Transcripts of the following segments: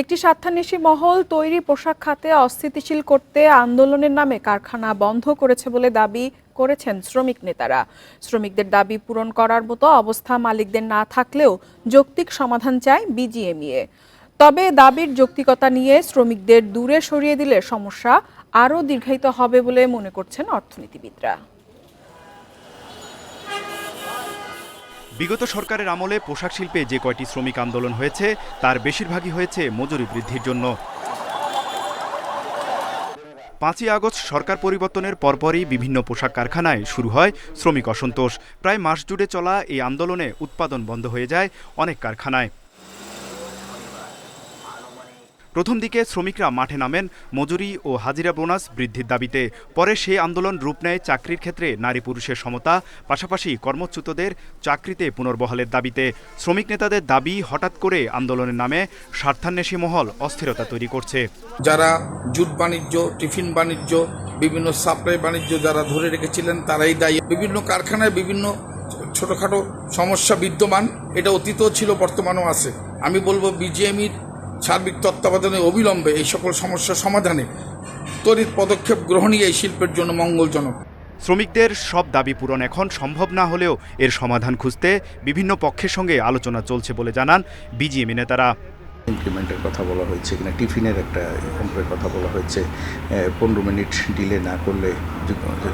একটি স্বার্থান্বেষী মহল তৈরি পোশাক খাতে অস্থিতিশীল করতে আন্দোলনের নামে কারখানা বন্ধ করেছে বলে দাবি করেছেন শ্রমিক নেতারা। শ্রমিকদের দাবি পূরণ করার মতো অবস্থা মালিকদের না থাকলেও যৌক্তিক সমাধান চায় বিজিএমইএ। তবে দাবির যৌক্তিকতা নিয়ে শ্রমিকদের দূরে সরিয়ে দিলে সমস্যা আরও দীর্ঘায়িত হবে বলে মনে করছেন অর্থনীতিবিদরা। বিগত সরকারের আমলে পোশাক শিল্পে যে কয়টি শ্রমিক আন্দোলন হয়েছে, তার বেশিরভাগই হয়েছে মজুরি বৃদ্ধির জন্য। পাঁচই আগস্ট সরকার পরিবর্তনের পরপরই বিভিন্ন পোশাক কারখানায় শুরু হয় শ্রমিক অসন্তোষ। প্রায় মাস জুড়ে চলা এই আন্দোলনে উৎপাদন বন্ধ হয়ে যায় অনেক কারখানায়। প্রথম দিকে শ্রমিকরা মাঠে নামেন, মজুরি ও হাজিরা বোনাস বৃদ্ধির দাবিতে। পরে সেই আন্দোলন রূপ নেয় চাকরির ক্ষেত্রে নারী পুরুষের সমতা, পাশাপাশি কর্মচ্যুতদের চাকরিতে পুনর্বহালের দাবিতে। শ্রমিক নেতাদের দাবি হঠাৎ করে আন্দোলনের নামে স্বার্থান্বেষী মহল অস্থিরতা তৈরি করছে। যারা জুট বাণিজ্য, টিফিন বাণিজ্য, বিভিন্ন সাপ্লাই বাণিজ্য যারা ধরে রেখেছিলেন, তারাই দায়ী। বিভিন্ন কারখানায় বিভিন্ন ছোটখাটো সমস্যা বিদ্যমান, এটা অতীতও ছিল, বর্তমানেও আছে। আমি বলব বিজিএমির সার্বিক তত্ত্বাবধানে অবিলম্বে এই সকল সমস্যা সমাধানে তড়িৎ পদক্ষেপ গ্রহণই এই শিল্পের জন্য মঙ্গলজনক। শ্রমিকদের সব দাবি পূরণ এখন সম্ভব না হলেও এর সমাধান খুঁজতে বিভিন্ন পক্ষের সঙ্গে আলোচনা চলছে বলে জানান বিজিএমই নেতারা। ইনক্রিমেন্টের কথা বলা হয়েছে কিনা, টিফিনের একটা অঙ্কের কথা বলা হয়েছে। পনেরো মিনিট ডিলে না করলে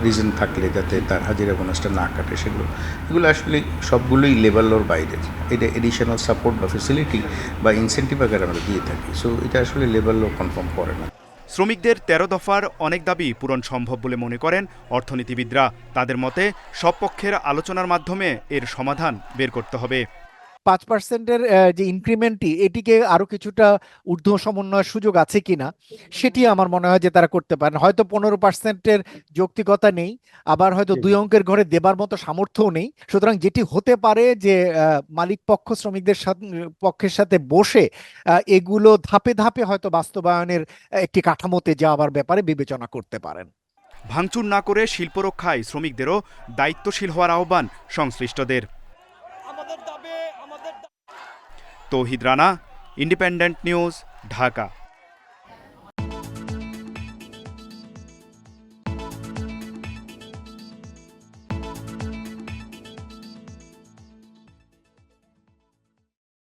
রিজন থাকলে যাতে তার হাজিরা বোনাসটা না কাটে সেগুলো। এগুলো আসলে সবগুলোই লেভেলের বাইরের এটা এডিশনাল সাপোর্ট বা ফেসিলিটি বা ইনসেন্টিভ আকারে আমরা দিয়ে থাকি। সো এটা আসলে লেভেলও কনফার্ম করে না। শ্রমিকদের তেরো দফার অনেক দাবি পূরণ সম্ভব বলে মনে করেন অর্থনীতিবিদরা। তাদের মতে, সব পক্ষের আলোচনার মাধ্যমে এর সমাধান বের করতে হবে। পাঁচ পার্সেন্টের যে ইনক্রিমেন্টটি এটিকে আরও কিছুটা ঊর্ধ্ব সমন্বয়ের সুযোগ আছে কিনা সেটি আমার মনে হয় যে তারা করতে পারেন। হয়তো পনেরো পার্সেন্টের যৌক্তিকতা নেই আবার হয়তো দুই অঙ্কের ঘরে দেবার মতো সামর্থ্যও নেই। সুতরাং যেটি হতে পারে যে মালিক পক্ষ শ্রমিকদের সাথে পক্ষের সাথে বসে এগুলো ধাপে ধাপে হয়তো বাস্তবায়নের একটি কাঠামোতে যাওয়ার ব্যাপারে বিবেচনা করতে পারেন। ভাঙচুর না করে শিল্প রক্ষায় শ্রমিকদেরও দায়িত্বশীল হওয়ার আহ্বান সংশ্লিষ্টদের। Tohid Rana independent news Dhaka.